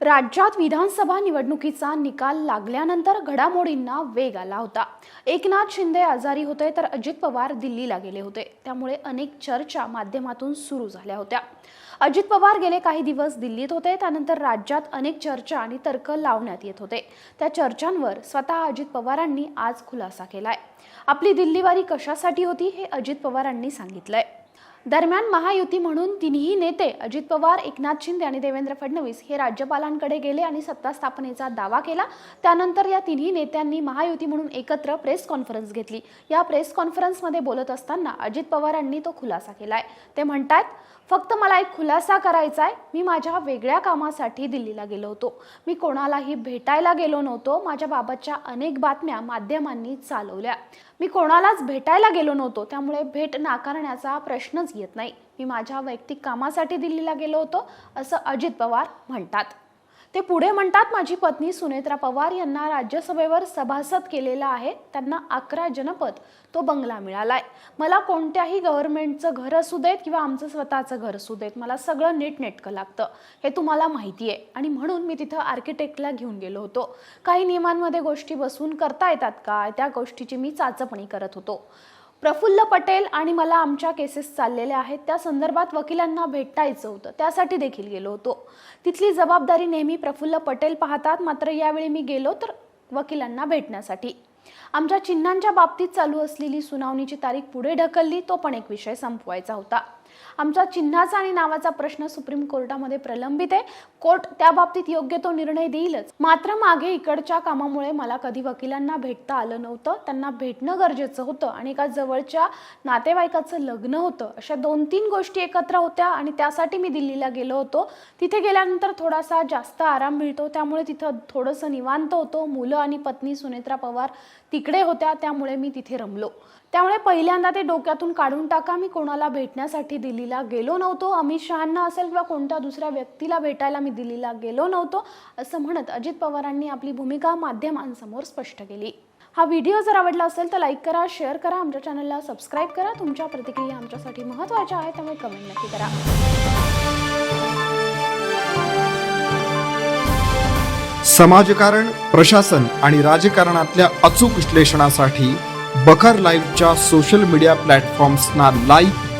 राज्यात विधानसभा निवडणुकीचा निकाल लागल्यानंतर घडामोडींना वेग आला होता. एकनाथ शिंदे आजारी होते तर अजित पवार दिल्लीला गेले होते. त्यामुळे अनेक चर्चा माध्यमातून सुरू झाल्या होत्या. अजित पवार गेले काही दिवस दिल्लीत होते. त्यानंतर राज्यात अनेक चर्चा आणि तर्क लावण्यात येत होते. त्या चर्चांवर स्वतः अजित पवारांनी आज खुलासा केलाय. आपली दिल्लीवारी कशासाठी होती हे अजित पवारांनी सांगितलंय. दरम्यान महायुती म्हणून तिन्ही नेते अजित पवार एकनाथ शिंदे आणि देवेंद्र फडणवीस हे राज्यपालांकडे गेले आणि सत्ता स्थापनेचा दावा केला. त्यानंतर या तिन्ही नेत्यांनी महायुती म्हणून एकत्र प्रेस कॉन्फरन्स घेतली. या प्रेस कॉन्फरन्समध्ये बोलत असताना अजित पवारांनी तो खुलासा केलाय. ते म्हणतात फक्त मला एक खुलासा करायचा आहे मी माझ्या वेगळ्या कामासाठी दिल्लीला गेलो होतो. मी कोणालाही भेटायला गेलो नव्हतो. माझ्या बाबतच्या अनेक बातम्या माध्यमांनी चालवल्या. मी कोणालाच भेटायला गेलो नव्हतो. त्यामुळे भेट नाकारण्याचा प्रश्नच येत नाही. मी माझ्या वैयक्तिक कामासाठी दिल्लीला गेलो होतो असं अजित पवार म्हणतात. ते पुढे म्हणतात माझी पत्नी सुनेत्रा पवार यांना राज्यसभेवर सभासद केलेला आहे. त्यांना अकरा जनपद तो बंगला मिळालाय. मला कोणत्याही गव्हर्नमेंटचं घर असू देत किंवा आमचं स्वतःचं घर असू देत मला सगळं नीटनेटकं लागतं. हे तुम्हाला माहिती आहे आणि म्हणून मी तिथं आर्किटेक्टला घेऊन गेलो होतो. काही नियमांमध्ये गोष्टी बसून करता येतात का? त्या गोष्टीची मी चाचपणी करत होतो. प्रफुल्ल पटेल आणि मला आमच्या केसेस चाललेल्या आहेत. त्या संदर्भात वकिलांना भेटायचं होतं. त्यासाठी देखील गेलो होतो. तिथली जबाबदारी नेहमी प्रफुल्ल पटेल पाहतात. मात्र यावेळी मी गेलो तर वकिलांना भेटण्यासाठी. आमच्या चिन्हांच्या बाबतीत चालू असलेली सुनावणीची तारीख पुढे ढकलली. तो पण एक विषय संपवायचा होता. आमचा चिन्हाचा आणि नावाचा प्रश्न सुप्रीम कोर्टामध्ये प्रलंबित आहे. कोर्ट त्या बाबतीत योग्य तो निर्णय देईलच. मात्र मागे इकडच्या कामामुळे मला कधी वकिलांना भेटता आलं नव्हतं. त्यांना भेटणं गरजेचं होतं आणि एका जवळच्या नातेवाईकाचं लग्न होतं. अशा दोन तीन गोष्टी एकत्र होत्या आणि त्यासाठी मी दिल्लीला गेलो होतो. तिथे गेल्यानंतर थोडासा जास्त आराम मिळतो. त्यामुळे तिथं थोडंसं निवांत होतो. मुलं आणि पत्नी सुनेत्रा पवार तिकडे होत्या. त्यामुळे मी तिथे रमलो. त्यामुळे पहिल्यांदा ते डोक्यातून काढून टाका. मी कोणाला भेटण्यासाठी दिल्लीला गेलो नव्हतो. अमित शहांना असेल किंवा कोणत्या दुसऱ्या व्यक्तीला भेटायला मी दिल्लीला गेलो नव्हतो असं म्हणत अजित पवारांनी आपली भूमिका माध्यमांसमोर स्पष्ट केली. हा व्हिडिओ जर आवडला असेल तर लाईक करा शेअर करा आमच्या चॅनलला सबस्क्राईब करा. तुमच्या प्रतिक्रिया आमच्यासाठी महत्त्वाच्या आहेत त्यामुळे कमेंट नक्की करा. समाजकारण प्रशासन आणि राजकारणातल्या अचूक विश्लेषणासाठी बखर लाईव्हच्या सोशल मीडिया प्लॅटफॉर्म्सना लाईक